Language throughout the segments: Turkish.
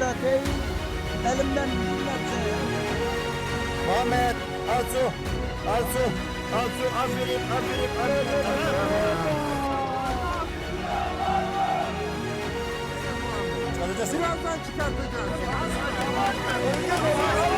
değil. Elimden bilmezse. Muhammed, al su, al su, al su, aferin, aferin, aferin. Çıkaracağız. Birazdan çıkartacağız. Bir,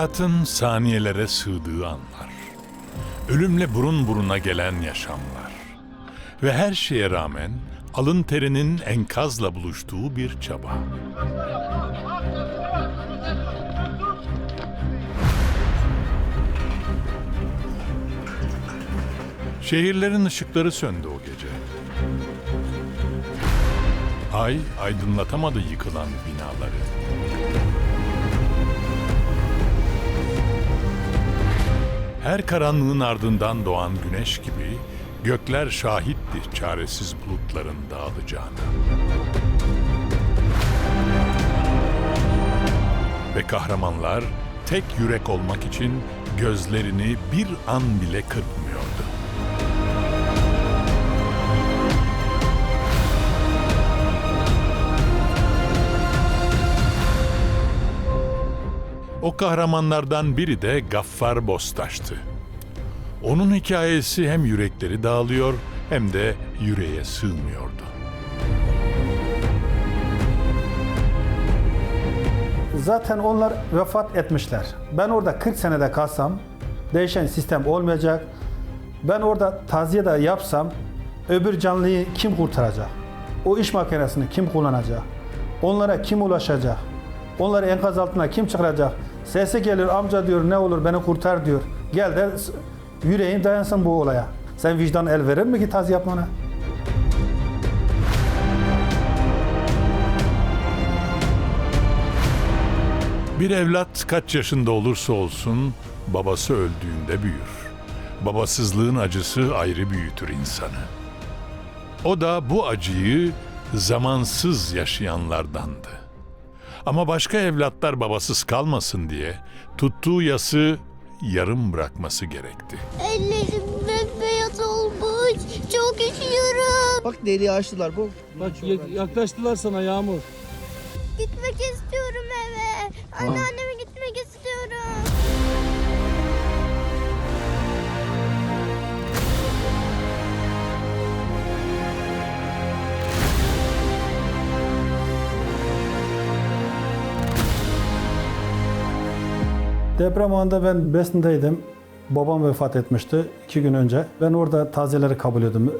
Hayatın saniyelere sığdığı anlar. Ölümle burun buruna gelen yaşamlar. Ve her şeye rağmen alın terinin enkazla buluştuğu bir çaba. Şehirlerin ışıkları söndü o gece. Ay aydınlatamadı yıkılan binaları. Her karanlığın ardından doğan güneş gibi gökler şahitti çaresiz bulutların dağılacağına. Ve kahramanlar tek yürek olmak için gözlerini bir an bile kırpmıyordu. O kahramanlardan biri de Gaffar Bostaş'tı. Onun hikayesi hem yürekleri dağılıyor hem de yüreğe sığmıyordu. Zaten onlar vefat etmişler. Ben orada 40 senede kalsam değişen sistem olmayacak. Ben orada taziye de yapsam öbür canlıyı kim kurtaracak? O iş makinesini kim kullanacak? Onlara kim ulaşacak? Onları enkaz altına kim çıkaracak? Sesi gelir amca diyor ne olur beni kurtar diyor. Gel de yüreğin dayansın bu olaya. Sen vicdan el verir mi ki taziye yapmana? Bir evlat kaç yaşında olursa olsun babası öldüğünde büyür. Babasızlığın acısı ayrı büyütür insanı. O da bu acıyı zamansız yaşayanlardandı. Ama başka evlatlar babasız kalmasın diye tuttuğu yası yarım bırakması gerekti. Ellerim bembeyaz olmuş. Çok üşüyorum. Bak deliği açtılar bu. Bak ya- yaklaştılar sana Yağmur. Gitmek istiyorum eve. Anneanneme Deprem anında ben Besin'deydim. Babam vefat etmişti iki gün önce. Ben orada tazeleri kabul ediyordum.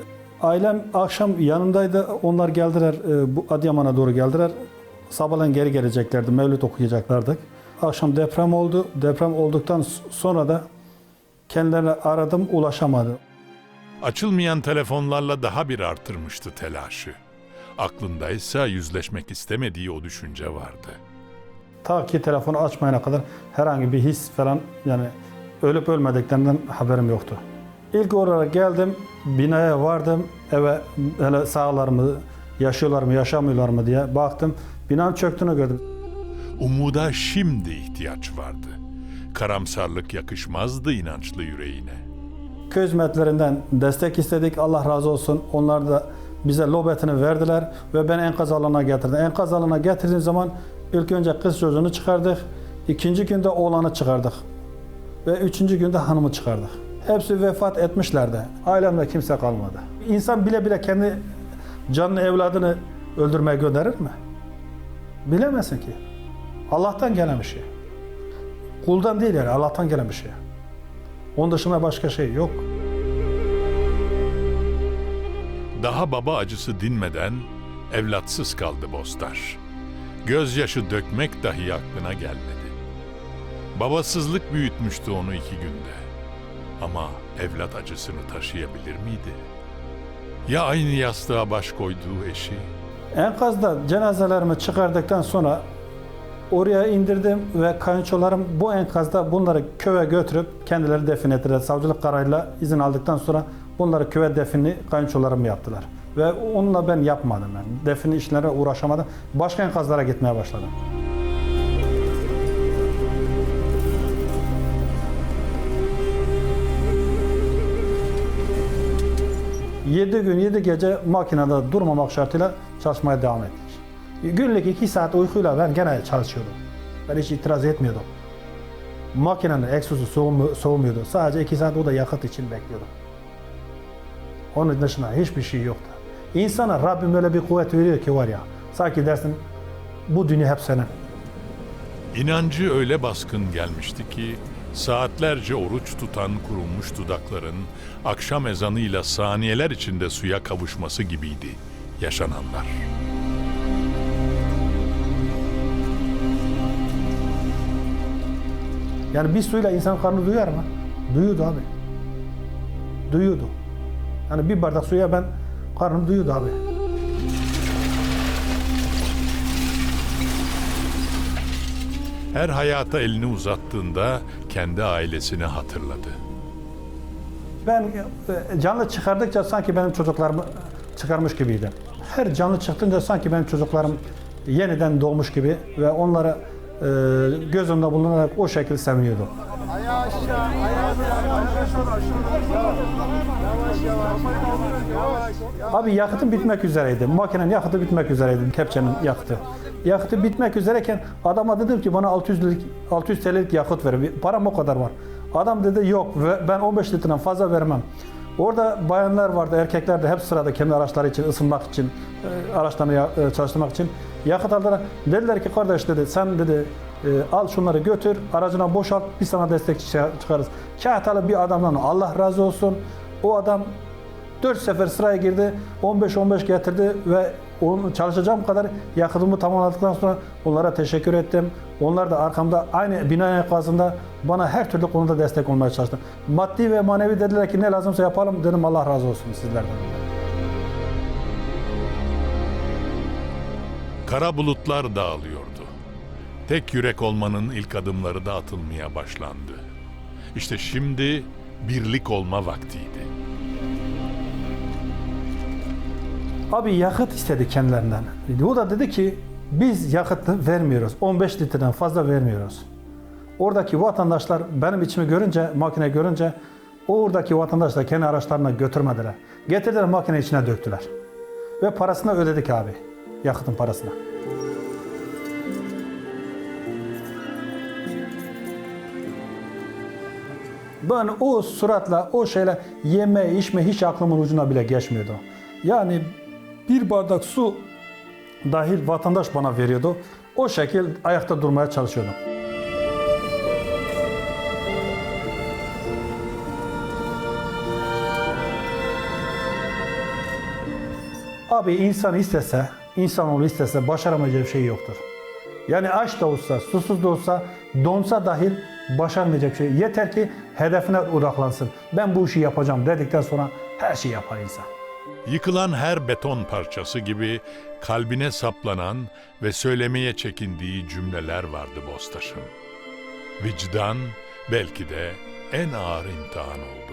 Ailem akşam yanımdaydı. Onlar geldiler, e, bu Adıyaman'a doğru geldiler. Sabahleyin geri geleceklerdi, mevlüt okuyacaklardık. Akşam deprem oldu. Deprem olduktan sonra da kendilerini aradım, ulaşamadım. Açılmayan telefonlarla daha bir artırmıştı telaşı. Aklındaysa yüzleşmek istemediği o düşünce vardı. Ta ki telefonu açmayana kadar herhangi bir his falan yani ölüp ölmediklerinden haberim yoktu. İlk olarak geldim, binaya vardım, eve hele sağlar mı, yaşıyorlar mı, yaşamıyorlar mı diye baktım. Binanın çöktüğünü gördüm. Umuda şimdi ihtiyaç vardı. Karamsarlık yakışmazdı inançlı yüreğine. Köy hizmetlerinden destek istedik, Allah razı olsun. Onlar da bize lobetini verdiler ve ben enkaz alanına getirdim. Enkaz alanına getirdiğim zaman ilk önce kız çocuğunu çıkardık, ikinci günde oğlanı çıkardık ve üçüncü günde hanımı çıkardık. Hepsi vefat etmişlerdi. Ailemde kimse kalmadı. İnsan bile bile kendi canını, evladını öldürmeye gönderir mi? Bilemezsin ki. Allah'tan gelen bir şey. Kuldan değil yani, Allah'tan gelen bir şey. Onun dışında başka şey yok. Daha baba acısı dinmeden evlatsız kaldı Bostar. Gözyaşı dökmek dahi aklına gelmedi. Babasızlık büyütmüştü onu iki günde. Ama evlat acısını taşıyabilir miydi? Ya aynı yastığa baş koyduğu eşi? Enkazda cenazelerimi çıkardıktan sonra Oraya indirdim ve kayınçolarım bu enkazda bunları köye götürüp kendileri defin ettiler. Savcılık kararıyla izin aldıktan sonra bunları köye defini kayınçolarım yaptılar. Ve onunla ben yapmadım yani. Defin işlere uğraşamadım. Başka enkazlara gitmeye başladım. Yedi gün, yedi gece makinede durmamak şartıyla çalışmaya devam ettik. Günlük iki saat uykuyla ben gene çalışıyordum. Ben hiç itiraz etmiyordum. Makinenin egzozu soğumu- soğumuyordu. Sadece iki saat o da yakıt için bekliyordum. Onun dışında hiçbir şey yoktu. İnsana Rabbim öyle bir kuvvet veriyor ki var ya. Sanki dersin bu dünya hep senin. İnancı öyle baskın gelmişti ki saatlerce oruç tutan kurulmuş dudakların akşam ezanıyla saniyeler içinde suya kavuşması gibiydi yaşananlar. Yani bir suyla insan karnı duyar mı? Duyuyordu abi. Duyuyordu. Yani bir bardak suya ben karnım duyuyordu abi. Her hayata elini uzattığında kendi ailesini hatırladı. Ben e, canlı çıkardıkça sanki benim çocuklarımı çıkarmış gibiydim. Her canlı çıktığında sanki benim çocuklarım yeniden doğmuş gibi ve onları e, göz önünde bulunarak o şekilde seviniyordum. Abi yakıtım bitmek üzereydi. Makinenin yakıtı bitmek üzereydi. Kepçenin yakıtı. Yakıtı bitmek üzereyken adama dedim ki bana 600 liralık 600 TL'lik yakıt ver. Param o kadar var. Adam dedi yok ben 15 litreden fazla vermem. Orada bayanlar vardı, erkekler de hep sırada kendi araçları için ısınmak için, e, araçlarını e, çalıştırmak için yakıt aldılar. Dediler ki kardeş dedi sen dedi e, al şunları götür, aracına boşalt, biz sana destek çı- çıkarız. Kahtalı bir adamdan Allah razı olsun. O adam 4 sefer sıraya girdi, 15-15 getirdi ve onu çalışacağım kadar yakıtımı tamamladıktan sonra onlara teşekkür ettim. Onlar da arkamda aynı bina enkazında bana her türlü konuda destek olmaya çalıştı. Maddi ve manevi dediler ki ne lazımsa yapalım dedim Allah razı olsun sizlerden. Kara bulutlar dağılıyordu. Tek yürek olmanın ilk adımları da atılmaya başlandı. İşte şimdi birlik olma vaktiydi. Abi yakıt istedi kendilerinden. O da dedi ki biz yakıtı vermiyoruz. 15 litreden fazla vermiyoruz. Oradaki vatandaşlar benim içimi görünce, makine görünce oradaki vatandaşlar kendi araçlarına götürmediler. Getirdiler makine içine döktüler. Ve parasını ödedik abi. Yakıtın parasını. Ben o suratla, o şeyle yeme, içme hiç aklımın ucuna bile geçmiyordu. Yani bir bardak su dahil vatandaş bana veriyordu. O şekil ayakta durmaya çalışıyordum. Abi insan istese, insanoğlu istese başaramayacağı şey yoktur. Yani aç da olsa, susuz da olsa, donsa dahil başarmayacak şey. Yeter ki hedefine odaklansın. Ben bu işi yapacağım dedikten sonra her şeyi yapar insan. Yıkılan her beton parçası gibi kalbine saplanan ve söylemeye çekindiği cümleler vardı Bostaş'ın. Vicdan belki de en ağır imtihan oldu.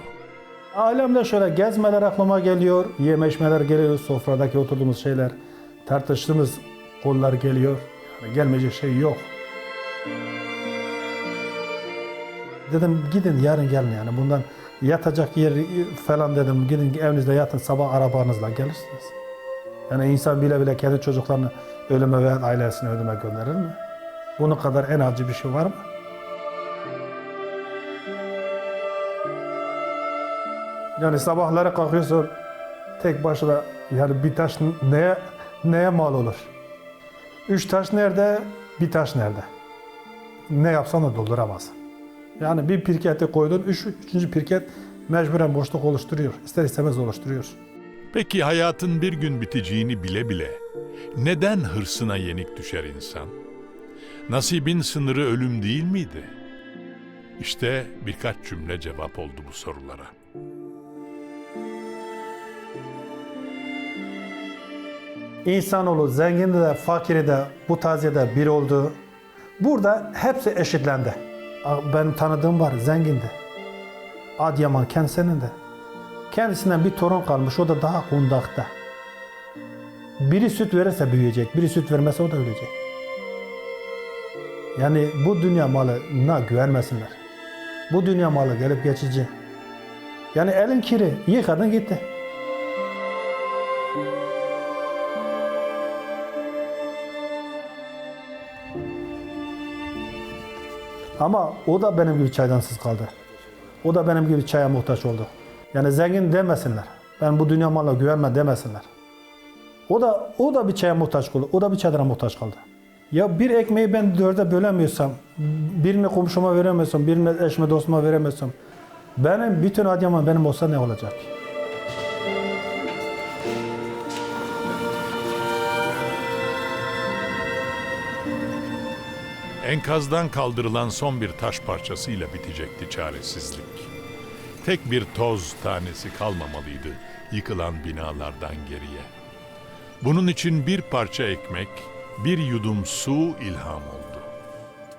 Alemde şöyle gezmeler aklıma geliyor, yeme içmeler geliyor, sofradaki oturduğumuz şeyler, tartıştığımız konular geliyor. Yani gelmeyecek şey yok. Dedim gidin yarın gelin yani bundan yatacak yer falan dedim gidin evinizde yatın sabah arabanızla gelirsiniz. Yani insan bile bile kendi çocuklarını ölüme veya ailesini ölüme gönderir mi? Bunun kadar en acı bir şey var mı? Yani sabahları kalkıyorsun tek başına yani bir taş neye neye mal olur? Üç taş nerede? Bir taş nerede? Ne yapsan da dolduramazsın. Yani bir pirketi koydun, üç, üçüncü pirket mecburen boşluk oluşturuyor. İster istemez oluşturuyor. Peki hayatın bir gün biteceğini bile bile neden hırsına yenik düşer insan? Nasibin sınırı ölüm değil miydi? İşte birkaç cümle cevap oldu bu sorulara. İnsanoğlu zengini de fakiri de bu taziyede bir oldu. Burada hepsi eşitlendi. Ben tanıdığım var, zengindi. Adıyaman kendisinin de. Kendisinden bir torun kalmış, o da daha kundakta. Biri süt verirse büyüyecek, biri süt vermezse o da ölecek. Yani bu dünya malına güvenmesinler. Bu dünya malı gelip geçici. Yani elin kiri, yıkadın gitti. Ama o da benim gibi çaydansız kaldı. O da benim gibi çaya muhtaç oldu. Yani zengin demesinler. Ben bu dünya malına güvenme demesinler. O da o da bir çaya muhtaç kaldı. O da bir çadıra muhtaç kaldı. Ya bir ekmeği ben dörde bölemiyorsam, birini komşuma veremiyorsam, birini eşime dostuma veremiyorsam, benim bütün Adıyaman benim olsa ne olacak? Enkazdan kaldırılan son bir taş parçasıyla bitecekti çaresizlik. Tek bir toz tanesi kalmamalıydı yıkılan binalardan geriye. Bunun için bir parça ekmek, bir yudum su ilham oldu.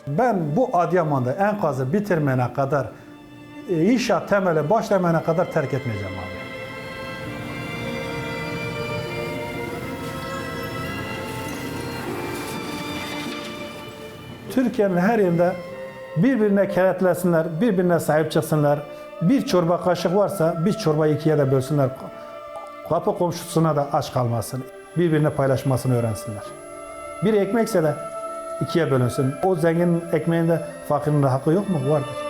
Ben bu Adıyaman'da enkazı bitirmene kadar, e, inşaat temeli başlamayana kadar terk etmeyeceğim abi. Türkiye'nin her yerinde birbirine kenetlesinler, birbirine sahip çıksınlar. Bir çorba kaşık varsa bir çorbayı ikiye de bölsünler. Kapı komşusuna da aç kalmasın. Birbirine paylaşmasını öğrensinler. Bir ekmekse de ikiye bölünsün. O zenginin ekmeğinde fakirin hakkı yok mu? Vardır.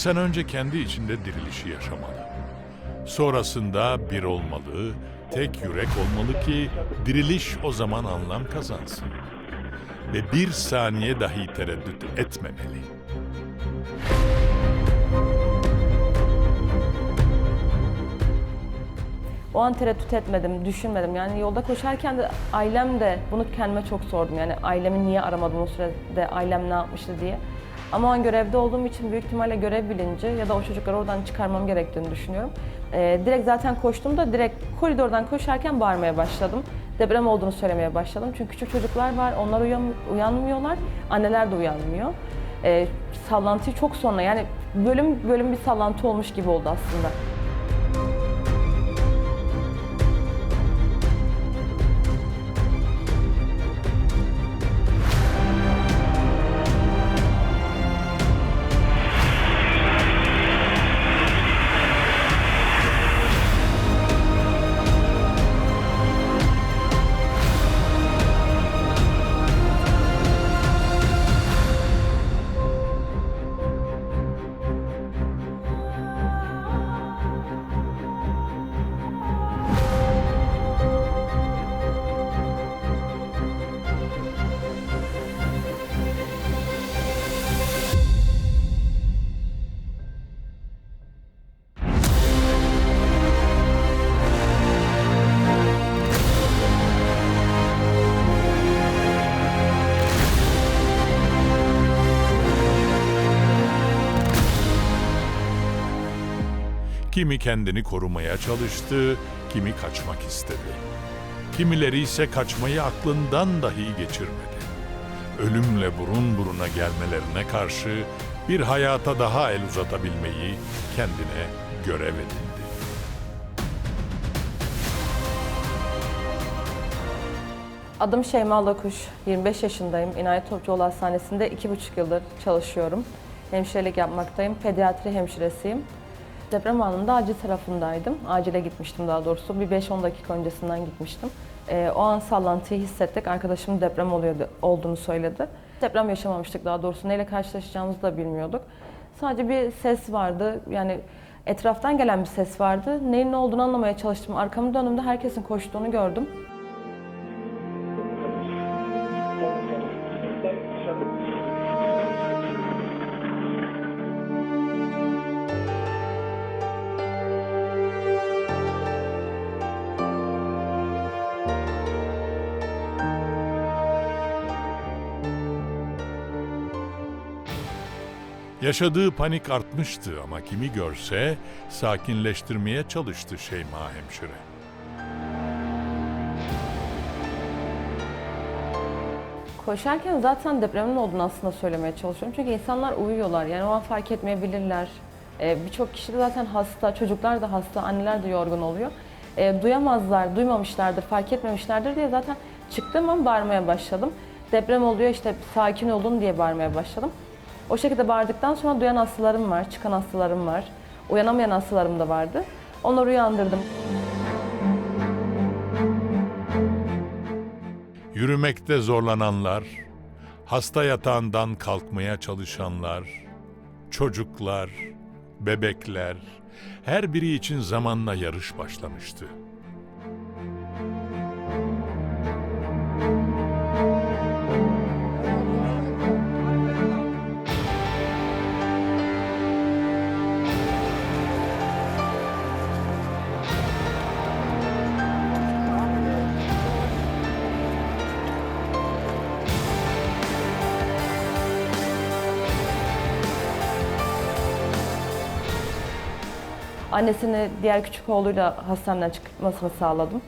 İnsan önce kendi içinde dirilişi yaşamalı. Sonrasında bir olmalı, tek yürek olmalı ki diriliş o zaman anlam kazansın. Ve bir saniye dahi tereddüt etmemeli. O an tereddüt etmedim, düşünmedim. Yani yolda koşarken de ailem de bunu kendime çok sordum. Yani ailemi niye aramadım o sürede, ailem ne yapmıştı diye. Ama o an görevde olduğum için büyük ihtimalle görev bilinci ya da o çocukları oradan çıkarmam gerektiğini düşünüyorum. Ee, direkt zaten koştuğumda direkt koridordan koşarken bağırmaya başladım. Deprem olduğunu söylemeye başladım. Çünkü küçük çocuklar var, onlar uyan, uyanmıyorlar, anneler de uyanmıyor. Ee, sallantıyı çok sonra yani bölüm bölüm bir sallantı olmuş gibi oldu aslında. Kimi kendini korumaya çalıştı, kimi kaçmak istedi. Kimileri ise kaçmayı aklından dahi geçirmedi. Ölümle burun buruna gelmelerine karşı bir hayata daha el uzatabilmeyi kendine görev edindi. Adım Şeyma Lakuş, 25 yaşındayım. İnayet Topçuoğlu Hastanesi'nde 2,5 yıldır çalışıyorum. Hemşirelik yapmaktayım, pediatri hemşiresiyim. Deprem anında acil tarafındaydım. Acile gitmiştim daha doğrusu. Bir 5-10 dakika öncesinden gitmiştim. Ee, o an sallantıyı hissettik. Arkadaşım deprem oluyordu, olduğunu söyledi. Deprem yaşamamıştık daha doğrusu. Neyle karşılaşacağımızı da bilmiyorduk. Sadece bir ses vardı. Yani Etraftan gelen bir ses vardı. Neyin ne olduğunu anlamaya çalıştım. Arkamı döndüğümde herkesin koştuğunu gördüm. Yaşadığı panik artmıştı ama kimi görse sakinleştirmeye çalıştı Şeyma hemşire. Koşarken zaten depremin olduğunu aslında söylemeye çalışıyorum. Çünkü insanlar uyuyorlar. Yani o an fark etmeyebilirler. Ee, Birçok kişi de zaten hasta, çocuklar da hasta, anneler de yorgun oluyor. Ee, duyamazlar, duymamışlardır, fark etmemişlerdir diye zaten çıktığım an bağırmaya başladım. Deprem oluyor işte sakin olun diye bağırmaya başladım. O şekilde bağırdıktan sonra duyan hastalarım var, çıkan hastalarım var. Uyanamayan hastalarım da vardı. Onları uyandırdım. Yürümekte zorlananlar, hasta yatağından kalkmaya çalışanlar, çocuklar, bebekler, her biri için zamanla yarış başlamıştı. Annesini diğer küçük oğluyla hastaneden çıkmasını sağladım.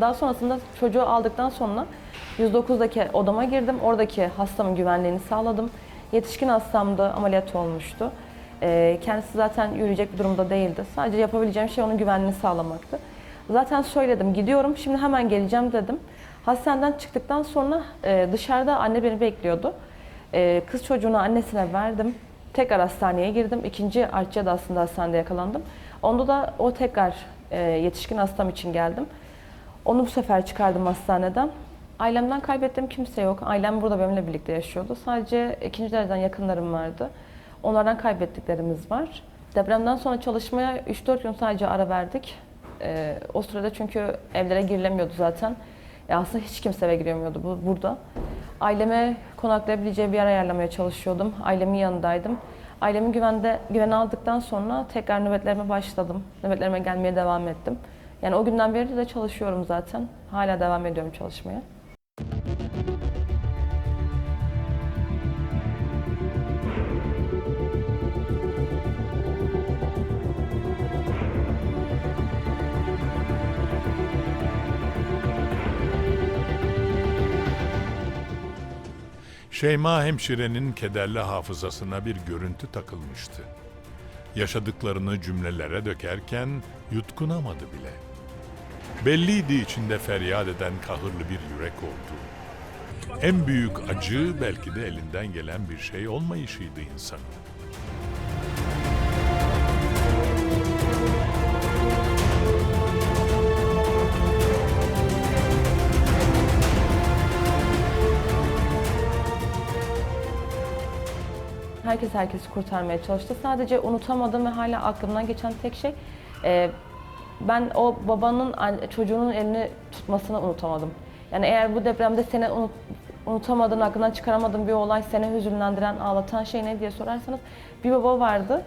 Daha sonrasında çocuğu aldıktan sonra 109'daki odama girdim. Oradaki hastamın güvenliğini sağladım. Yetişkin hastamdı, ameliyat olmuştu. Ee, kendisi zaten yürüyecek bir durumda değildi. Sadece yapabileceğim şey onun güvenliğini sağlamaktı. Zaten söyledim, gidiyorum, şimdi hemen geleceğim dedim. Hastaneden çıktıktan sonra e, dışarıda anne beni bekliyordu. E, kız çocuğunu annesine verdim. Tekrar hastaneye girdim. İkinci artçıya da aslında hastanede yakalandım. Onda da o tekrar e, yetişkin hastam için geldim. Onu bu sefer çıkardım hastaneden. Ailemden kaybettiğim kimse yok. Ailem burada benimle birlikte yaşıyordu. Sadece ikinci dereceden yakınlarım vardı. Onlardan kaybettiklerimiz var. Depremden sonra çalışmaya 3-4 gün sadece ara verdik. Ee, o sırada çünkü evlere girilemiyordu zaten. E aslında hiç kimse eve giremiyordu bu, burada. Aileme konaklayabileceği bir yer ayarlamaya çalışıyordum. Ailemin yanındaydım. Ailemi güvende, güvene aldıktan sonra tekrar nöbetlerime başladım. Nöbetlerime gelmeye devam ettim. Yani o günden beri de çalışıyorum zaten. Hala devam ediyorum çalışmaya. Şeyma hemşirenin kederli hafızasına bir görüntü takılmıştı. Yaşadıklarını cümlelere dökerken yutkunamadı bile. Belliydi içinde feryat eden kahırlı bir yürek olduğu. En büyük acı belki de elinden gelen bir şey olmayışıydı insanın. Herkes herkesi kurtarmaya çalıştı. Sadece unutamadığım ve hala aklımdan geçen tek şey e, ben o babanın an- çocuğunun elini tutmasını unutamadım. Yani eğer bu depremde seni unut, unutamadığın, aklından çıkaramadığın bir olay seni hüzünlendiren, ağlatan şey ne diye sorarsanız bir baba vardı.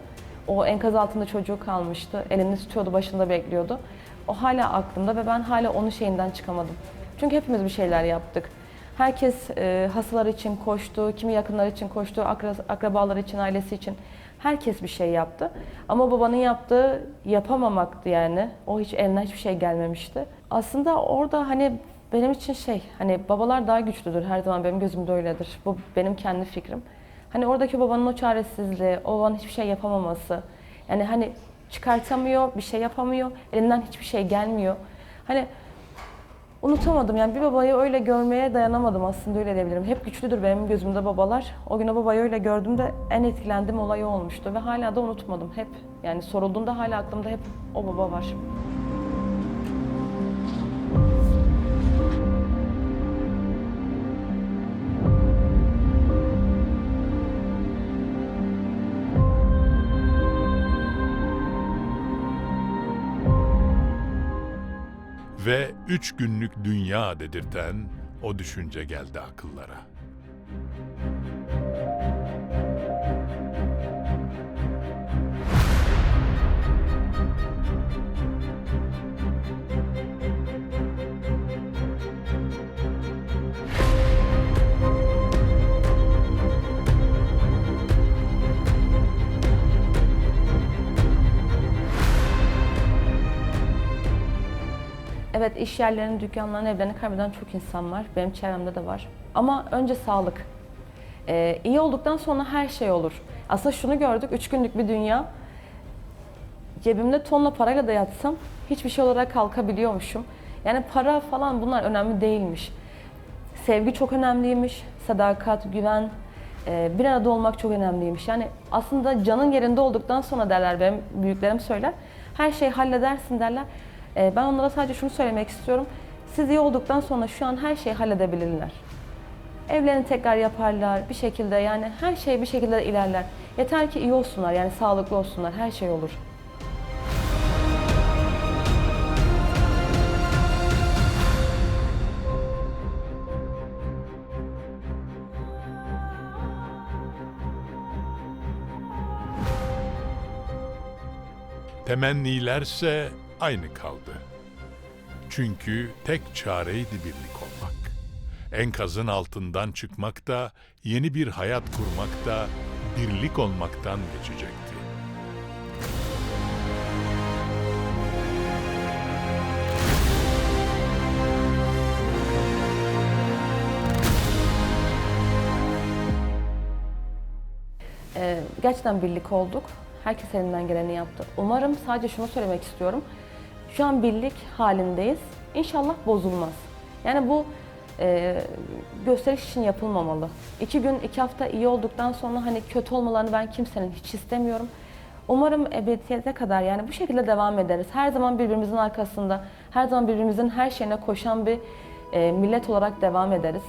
O enkaz altında çocuğu kalmıştı. Elini tutuyordu, başında bekliyordu. O hala aklımda ve ben hala onun şeyinden çıkamadım. Çünkü hepimiz bir şeyler yaptık. Herkes e, hastalar için koştu, kimi yakınlar için koştu, akra- akrabalar için, ailesi için. Herkes bir şey yaptı. Ama babanın yaptığı yapamamaktı yani. O hiç elinden hiçbir şey gelmemişti. Aslında orada hani benim için şey, hani babalar daha güçlüdür her zaman benim gözümde öyledir. Bu benim kendi fikrim. Hani oradaki babanın o çaresizliği, o babanın hiçbir şey yapamaması. Yani hani çıkartamıyor, bir şey yapamıyor, elinden hiçbir şey gelmiyor. Hani Unutamadım yani bir babayı öyle görmeye dayanamadım aslında öyle diyebilirim. Hep güçlüdür benim gözümde babalar. O gün o babayı öyle gördüğümde en etkilendiğim olay olmuştu ve hala da unutmadım hep. Yani sorulduğunda hala aklımda hep o baba var. Ve üç günlük dünya dedirten o düşünce geldi akıllara. Evet iş yerlerini, dükkanlarını, evlerini kaybeden çok insan var. Benim çevremde de var. Ama önce sağlık. Ee, iyi olduktan sonra her şey olur. Aslında şunu gördük, üç günlük bir dünya. Cebimde tonla parayla da yatsam hiçbir şey olarak kalkabiliyormuşum. Yani para falan bunlar önemli değilmiş. Sevgi çok önemliymiş, sadakat, güven, e, bir arada olmak çok önemliymiş. Yani aslında canın yerinde olduktan sonra derler benim büyüklerim söyler. Her şeyi halledersin derler. E, Ben onlara sadece şunu söylemek istiyorum. Siz iyi olduktan sonra şu an her şeyi halledebilirler. Evlerini tekrar yaparlar bir şekilde yani her şey bir şekilde ilerler. Yeter ki iyi olsunlar yani sağlıklı olsunlar her şey olur. Temennilerse aynı kaldı. Çünkü tek çareydi birlik olmak. Enkazın altından çıkmak da, yeni bir hayat kurmak da birlik olmaktan geçecekti. Ee, gerçekten birlik olduk. Herkes elinden geleni yaptı. Umarım sadece şunu söylemek istiyorum. Şu an birlik halindeyiz. İnşallah bozulmaz. Yani bu e, gösteriş için yapılmamalı. İki gün, iki hafta iyi olduktan sonra hani kötü olmalarını ben kimsenin hiç istemiyorum. Umarım ebediyete kadar yani bu şekilde devam ederiz. Her zaman birbirimizin arkasında, her zaman birbirimizin her şeyine koşan bir e, millet olarak devam ederiz.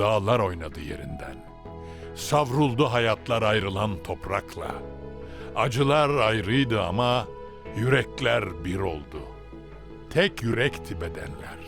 Dağlar oynadı yerinden. Savruldu hayatlar ayrılan toprakla. Acılar ayrıydı ama yürekler bir oldu. Tek yürekti bedenler.